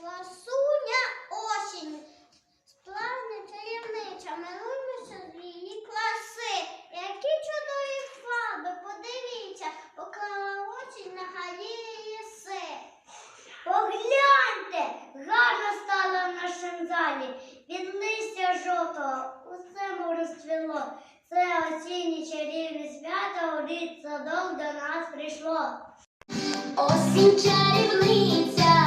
Класуня осінь, сплавня чарівнича, милуймося з її класи. Які чудові фарби, подивіться, поклала осінь на галіси. Погляньте, гарно стало в нашому залі. Від листя жовтого усе розцвіло. Це осіннє чарівні свята, у рід садок до нас прийшло. Осінь чарівниця.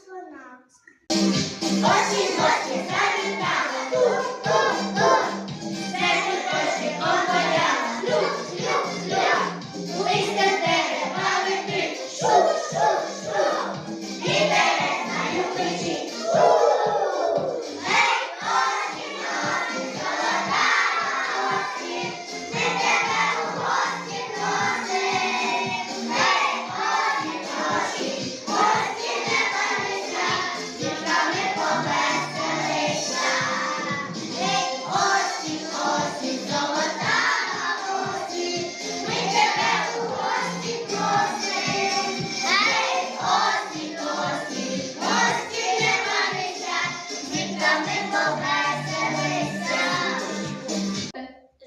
for now.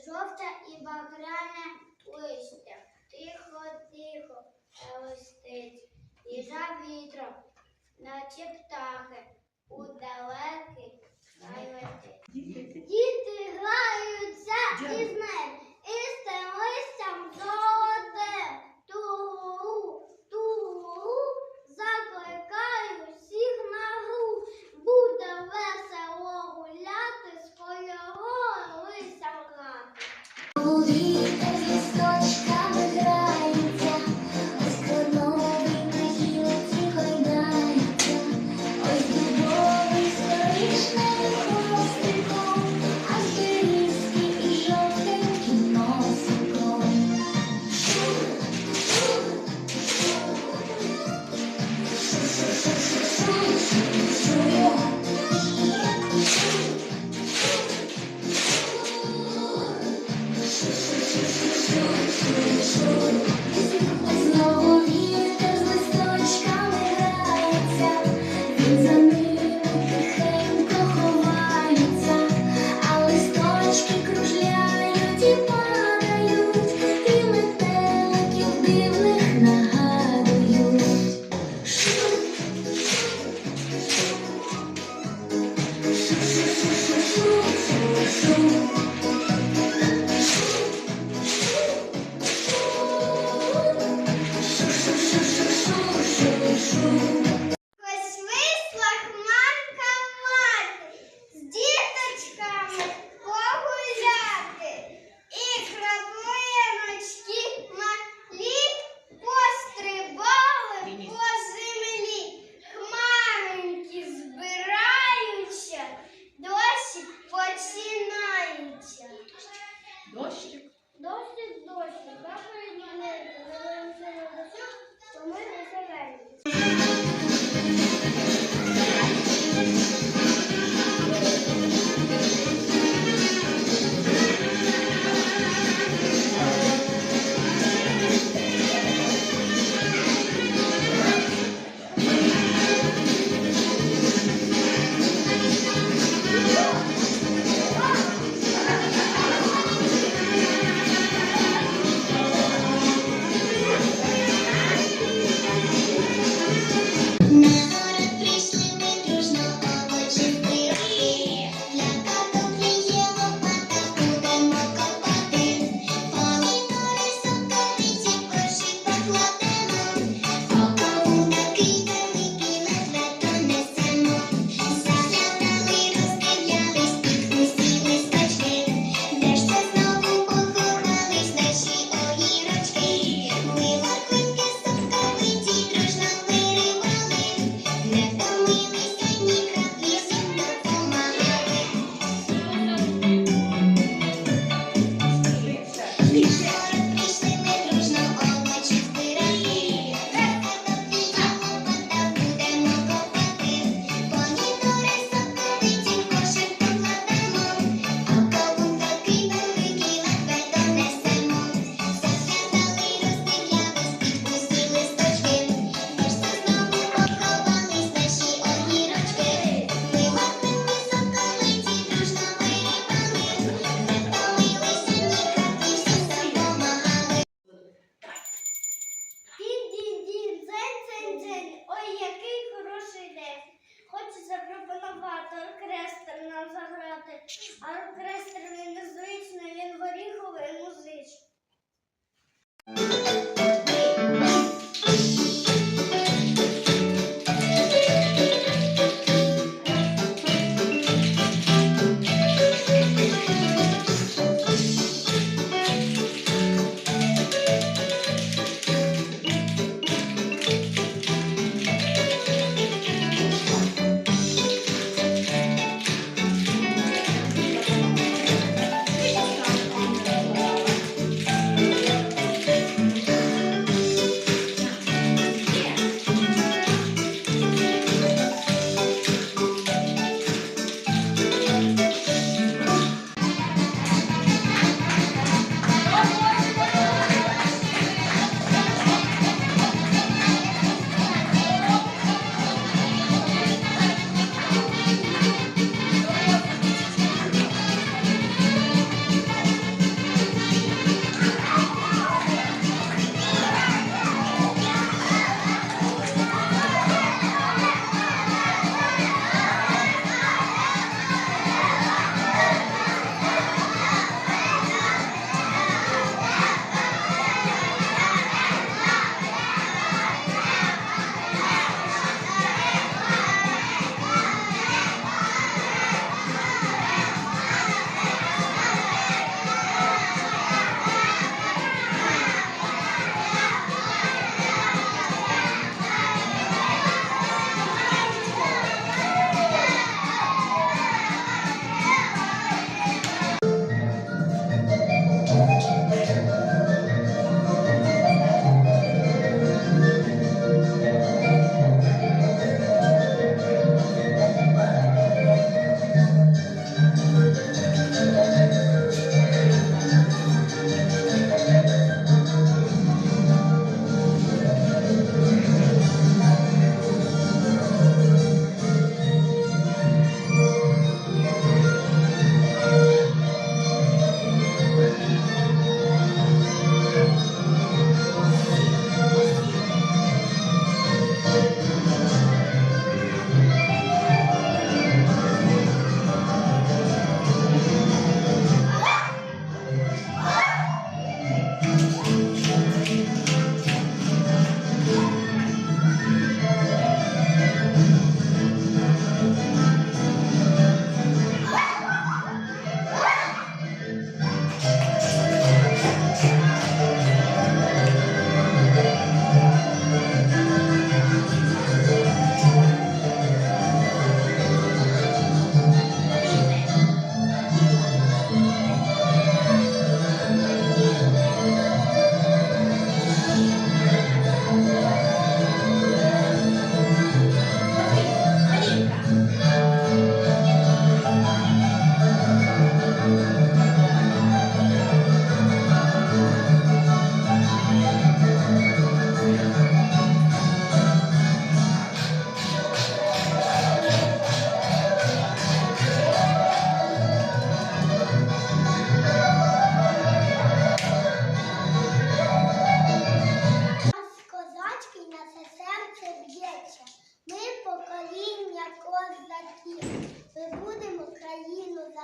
Жовта і багряне листя, тихо, тихо шелестить. Їжа вітром, наче птахи, у далекий край летить. Діти граються із ним, і з тим листям золоте. Arm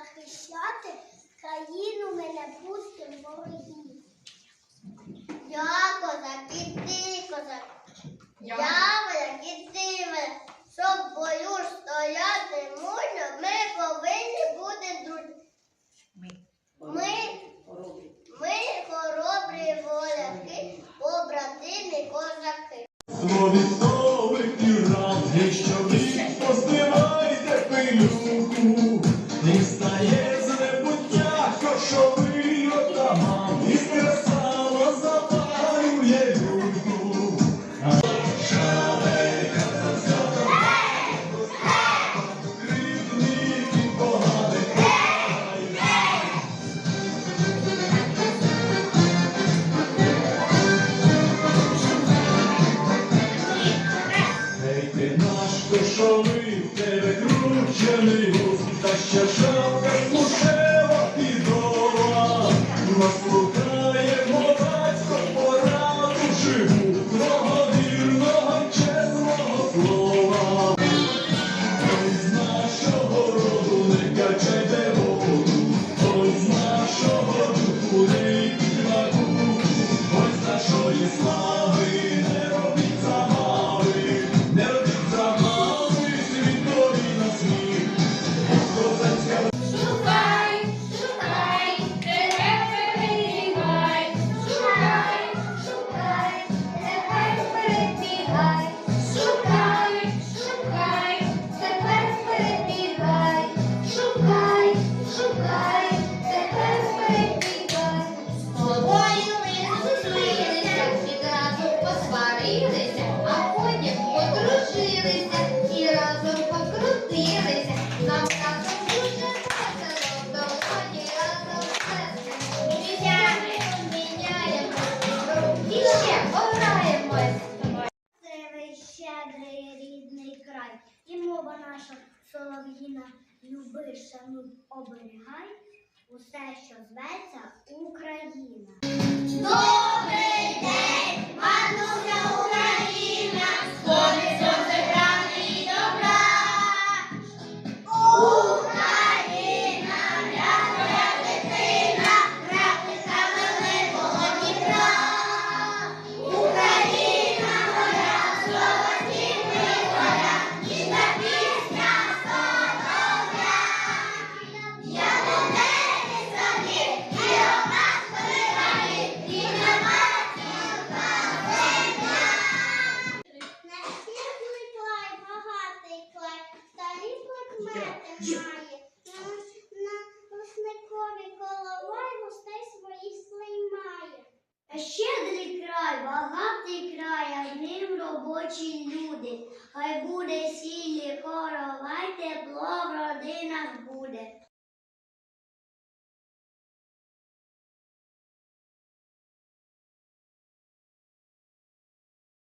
захищати країну ми не пустим ворогів. Я козак, і ти козак, я вояк, і ти вояк, щоб бою стояти можна. ми повинні бути друзі. Ми, ми хоробрі вояки, побратими, козаки. Наша солов'їна, люби, шануй, оберігай усе, що зветься Україна. Добрий день, матуся має. На, лесникові коловай гостей своїх слиймає. Щедрий край, багатий край, а ним робочі люди. Хай буде сілі коровай, тепло в родинах буде.